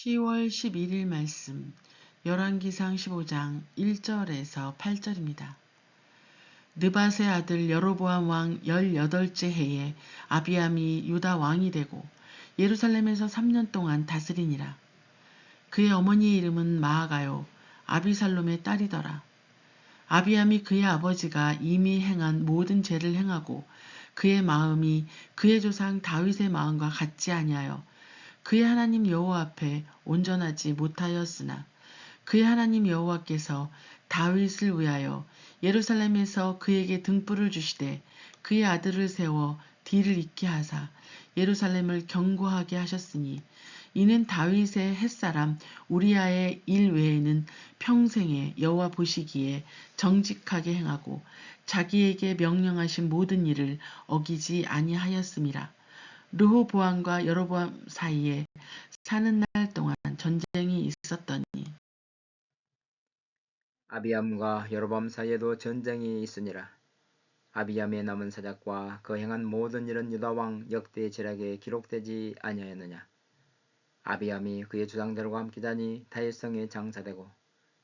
10월 11일 말씀 열왕기상 15장 1절에서 8절입니다. 느바세 아들 여로보암 왕 18째 해에 아비암이 유다 왕이 되고 예루살렘에서 3년 동안 다스리니라. 그의 어머니의 이름은 마아가요 아비살롬의 딸이더라. 아비암이 그의 아버지가 이미 행한 모든 죄를 행하고 그의 마음이 그의 조상 다윗의 마음과 같지 아니하여 그의 하나님 여호와 앞에 온전하지 못하였으나 그의 하나님 여호와께서 다윗을 위하여 예루살렘에서 그에게 등불을 주시되 그의 아들을 세워 뒤를 잇게 하사 예루살렘을 경고하게 하셨으니 이는 다윗의 햇사람 우리아의 일 외에는 평생에 여호와 보시기에 정직하게 행하고 자기에게 명령하신 모든 일을 어기지 아니하였음이라. 르호보암과 여로보암 사이에 사는 날 동안 전쟁이 있었더니 아비암과 여로밤 사이에도 전쟁이 있으니라. 아비암의 남은 사작과 그 행한 모든 일은 유다 왕 역대 제락에 기록되지 아니하였느냐. 아비암이 그의 주상들과 함께 다니 다윗성에 장사되고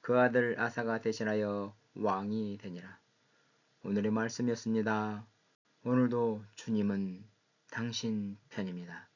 그 아들 아사가 대신하여 왕이 되니라. 오늘의 말씀이었습니다. 오늘도 주님은 당신 편입니다.